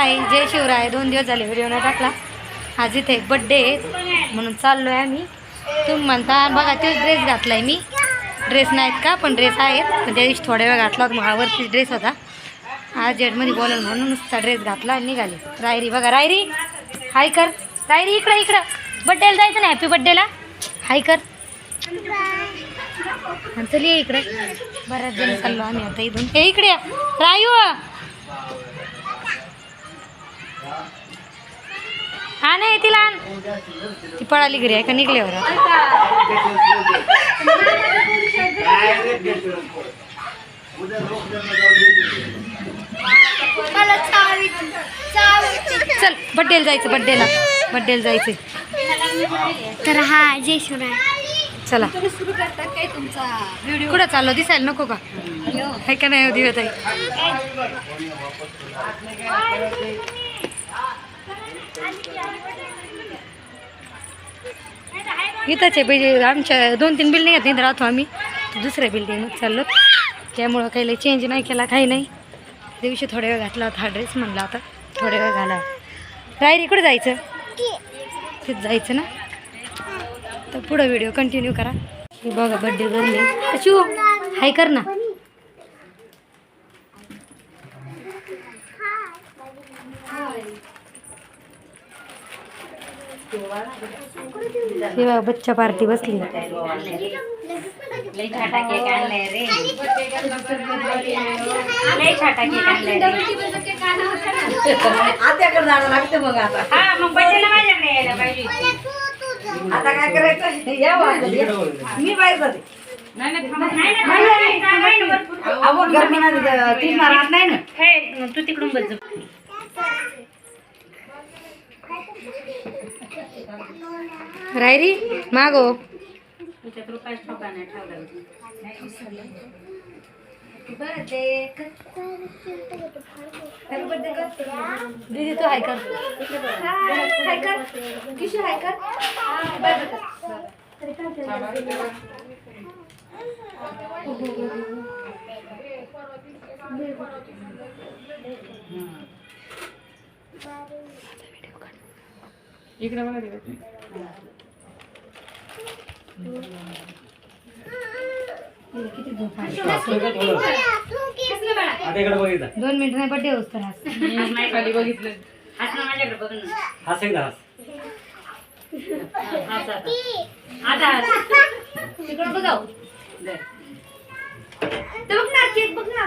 हाय जय शिवराय. दोन दिवस झाले व्हिडिओ नाही टाकला. आज इथे बड्डे आहे म्हणून चाललो आहे आम्ही. तुम्ही म्हणता बघा तोच ड्रेस घातला आहे मी. ड्रेस नाहीत का पण ड्रेस आहेत. पण त्या दिवशी थोड्या वेळ घातला होता मग हा वरती ड्रेस होता. आज जेडमध्ये बोलून म्हणून नुसता ड्रेस घातला आणि निघाले. रायरी बघा रायरी. हाय कर. रायरी इकडं इकडं. बड्डेला जायचं ना हॅपी बड्डेला हाय कर. चल ये इकडे. बऱ्याच जण चाललो आम्ही आता इथून. हे इकडे या. रायू. हा नाही तिला आण. ती पळाली घरी आहे का निघल्यावर? चल बड्डेला जायचं बड्डेला बड्डेला जायचं तर हा जय शिवराय चला. सुरू करतात काय तुमचा व्हिडिओ कुठं चाललो? दिसायला नको का? आहे का नाही दिवत आहे इथंच आहे पाहिजे आमच्या दोन तीन बिल्डिंग आहेत इथं राहतो आम्ही. दुसऱ्या बिल्डिंगमध्ये चाललो. त्यामुळं काही लई चेंज नाही केला काही नाही. दिवशी थोड्या वेळ घातला होता हा ड्रेस म्हणला आता थोड्या वेळ घाला. रायरी कुठं जायचं? तिथं जायचं ना? तर पुढं व्हिडिओ कंटिन्यू करा. बघा बड्डे करले शिव हाय कर ना. हे बघा बच्चा पार्टी बसली. आत्याकडे जाणं लागतं मग आता. हा मग माझ्याकडे यायला पाहिजे. आता काय करायचं? या. मी बाहेर जाते. हे, तू तिकडून बस. रायरी मागो. दीदी तू हाय कर. हाय कर. किशोर हाय कर. आता इकडे बघितला दोन मिनिट नाही बड्डे होत तर खाली बघितलं हात ना माझ्याकडे बघ ना हाच एकदा हाच हात आता आता. तिकडं बघाव बघ ना केक बघ ना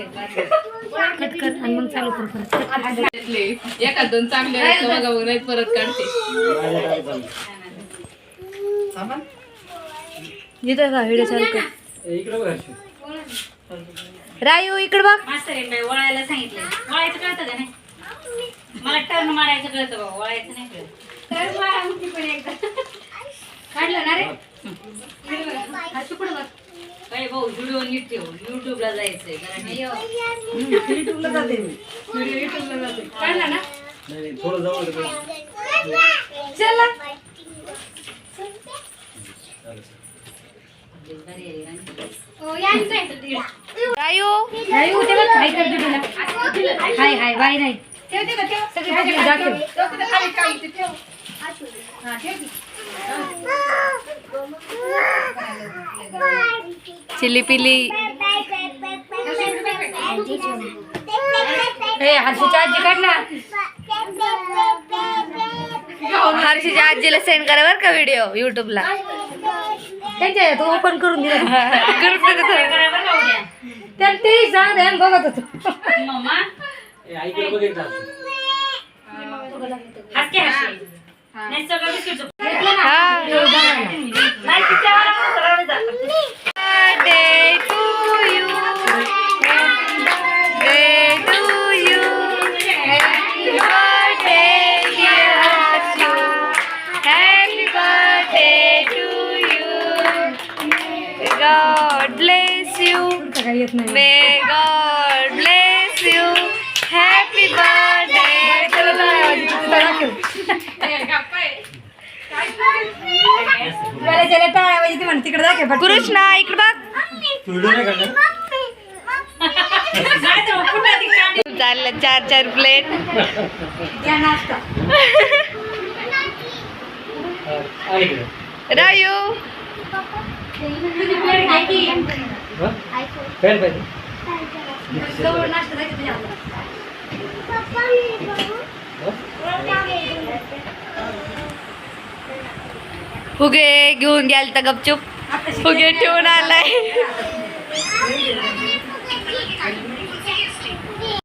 Cut कर आणि मग चालू कर परत. दोन चांगले बघा बघ नाही परत काढते माझ्या का व्हिडिओ चालू कर रायू इकडे बघ. मास्तर वळायला सांगितलं वळायचं कळतं का नाही? मला टर्न मारायचं कळतं बाबा वळायचं नाही कळत काढलं ना रे? हर्षू पुढे बघ? बाई भाऊ व्हिडिओ नीट ठेव. युट्यूबला जायचंय. युट्यूबला जाते मी. काढला ना? नाही नाही, थोडं जवळ ठेव. चला. बरी आहे रे. रायू. रायू ते बघ हाय कर दीदीला हाय हाय बाय नाही. सगळी दाखव चिली पिली हे हर्षीच्या आजी काढ ना. हर्षीच्या आजीला सेंड करा बरं का व्हिडिओ युट्यूबला त्यांच्या तो ओपन करून दिला. करून काय करा बरं का उद्या त्याला ते सांग ध्यान बघत होतो. मम्मा. नाही सगळं बिस्किट नाही तिच्यावर आपण सगळं जातो God bless you. May God Krishna इकडे बघ. चाललं चार चार प्लेट. रायू नाश्ता. फुगे घेऊन गेल तर गपचूप. फुगे ठेवून आलाय.